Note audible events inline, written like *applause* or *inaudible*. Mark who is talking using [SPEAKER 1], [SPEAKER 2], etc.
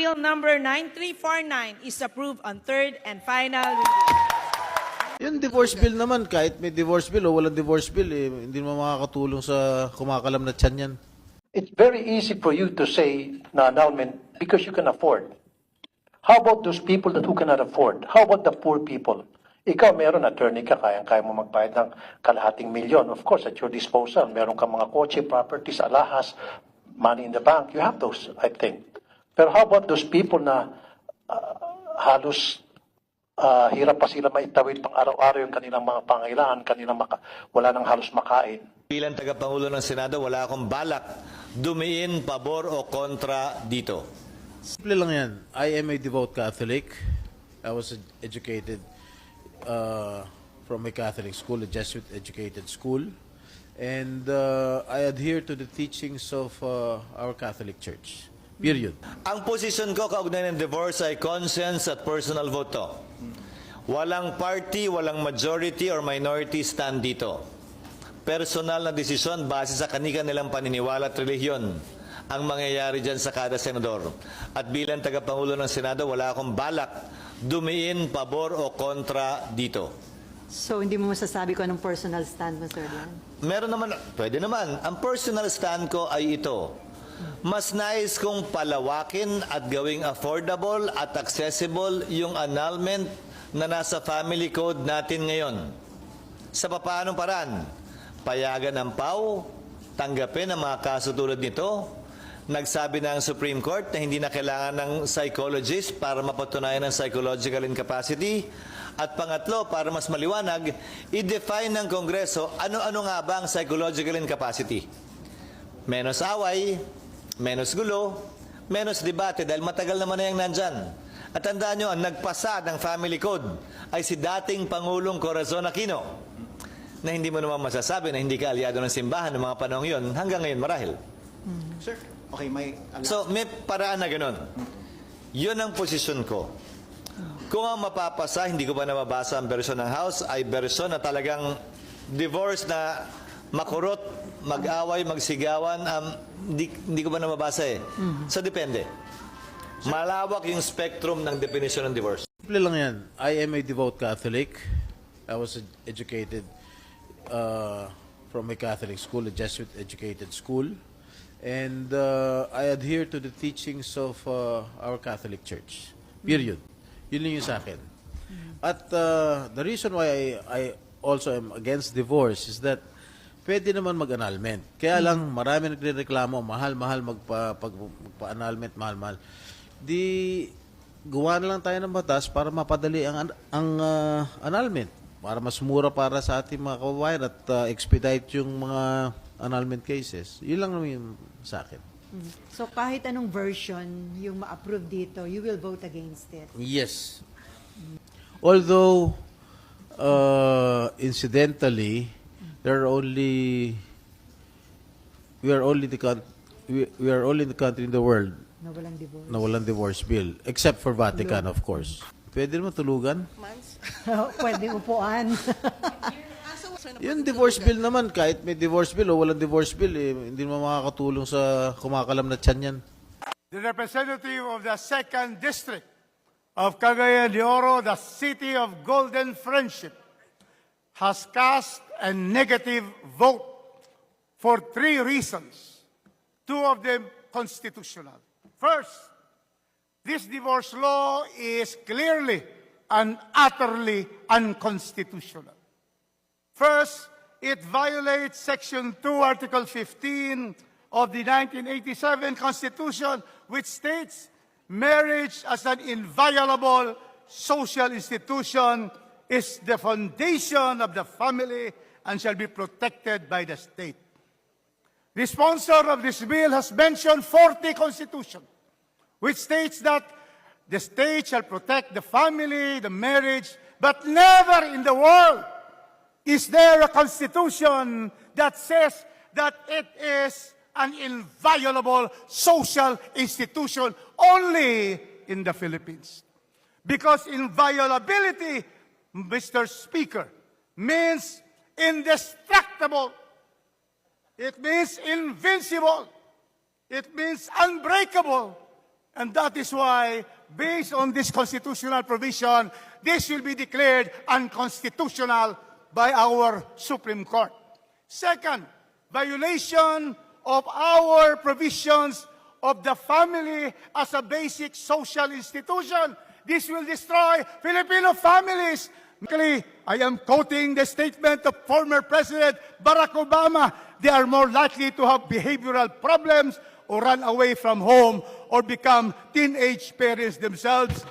[SPEAKER 1] Bill number 9349 is approved on third and final.
[SPEAKER 2] Yung divorce bill naman, kahit may divorce bill o walang divorce bill, eh, hindi mo makakatulong sa kumakalam na tiyan yan.
[SPEAKER 3] It's very easy for you to say na annulment because you can afford. How about those people that who cannot afford? How about the poor people? Ikaw, meron attorney ka, kayang-kaya mo magbayad ng kalahating milyon. Of course, at your disposal. Meron ka mga kotse, properties, alahas, money in the bank. You have those, I think. Pero how about those people na ah, halos ah, hirap pa sila maitawid pang araw-araw yung kanilang mga pangailangan, kanilang maka, wala nang halos makain.
[SPEAKER 4] Bilang tagapangulo ng Senado, wala akong balak dumiin pabor o kontra dito.
[SPEAKER 2] Simple lang yan. I am a devout Catholic. I was ed- educated uh, from a Catholic school, a Jesuit-educated school. And uh, I adhere to the teachings of uh, our Catholic Church. Period.
[SPEAKER 4] Ang posisyon ko kaugnay ng divorce ay conscience at personal vote to. Walang party, walang majority or minority stand dito. Personal na desisyon base sa kanika nilang paniniwala at relihiyon ang mangyayari dyan sa kada senador. At bilang tagapangulo ng Senado, wala akong balak dumiin pabor o kontra dito.
[SPEAKER 5] So, hindi mo masasabi ko anong personal stand mo, Sir Lan?
[SPEAKER 4] Meron naman, pwede naman. Ang personal stand ko ay ito. Mas nais kong palawakin at gawing affordable at accessible yung annulment na nasa family code natin ngayon. Sa papaanong paraan? Payagan ng PAW, tanggapin ang mga kaso tulad nito. Nagsabi na ang Supreme Court na hindi na kailangan ng psychologist para mapatunayan ang psychological incapacity. At pangatlo, para mas maliwanag, i-define ng Kongreso ano-ano nga ba ang psychological incapacity. Menos away, menos gulo, menos debate dahil matagal naman na yung nandyan. At tandaan nyo, ang nagpasa ng family code ay si dating Pangulong Corazon Aquino na hindi mo naman masasabi na hindi ka aliado ng simbahan ng mga panahon yon hanggang ngayon marahil.
[SPEAKER 6] Sir, okay, may.
[SPEAKER 4] So, may paraan na ganun. Yun ang posisyon ko. Kung ang mapapasa, hindi ko pa nababasa ang version ng House, ay version na talagang divorce na makurot, mag-away, magsigawan, um, hindi, hindi ko pa nababasa eh. So, depende. Malawak yung spectrum ng definition ng divorce.
[SPEAKER 2] Simple lang yan. I am a devout Catholic. I was ed- educated uh, from a Catholic school, a Jesuit-educated school. And uh, I adhere to the teachings of uh, our Catholic Church. Period. Yun lang yung sa akin. At uh, the reason why I, I also am against divorce is that pwede naman mag-annulment. Kaya lang marami nagre-reklamo, mahal-mahal magpa, pag, magpa-annulment, mahal-mahal. Di gawa na lang tayo ng batas para mapadali ang an- ang uh, annulment para mas mura para sa ating mga kababayan at uh, expedite yung mga annulment cases. Yun lang naman yung sa akin.
[SPEAKER 5] So, kahit anong version yung ma-approve dito, you will vote against it.
[SPEAKER 2] Yes. Although, uh, incidentally, there are only we are only the coun- we, we are only the country in the world
[SPEAKER 5] Na walang divorce.
[SPEAKER 2] na walang divorce bill, except for Vatican, of course. Pwede naman tulugan. *laughs*
[SPEAKER 5] Pwede upuan. *laughs*
[SPEAKER 2] Yung divorce bill naman, kahit may divorce bill o walang divorce bill, eh, hindi naman makakatulong sa kumakalam na tiyan yan.
[SPEAKER 7] the representative of the second district of Cagayan de Oro, the city of golden friendship, has cast a negative vote for three reasons, two of them constitutional. First, this divorce law is clearly and utterly unconstitutional. First, it violates Section 2, Article 15 of the 1987 Constitution, which states marriage as an inviolable social institution is the foundation of the family and shall be protected by the state. The sponsor of this bill has mentioned 40 Constitution, which states that the state shall protect the family, the marriage, but never in the world is there a constitution that says that it is an inviolable social institution only in the Philippines? Because inviolability, Mr. Speaker, means indestructible. It means invincible. It means unbreakable. And that is why, based on this constitutional provision, this will be declared unconstitutional by our Supreme Court. Second, violation of our provisions of the family as a basic social institution. This will destroy Filipino families. I am quoting the statement of former President Barack Obama. They are more likely to have behavioral problems or run away from home or become teenage parents themselves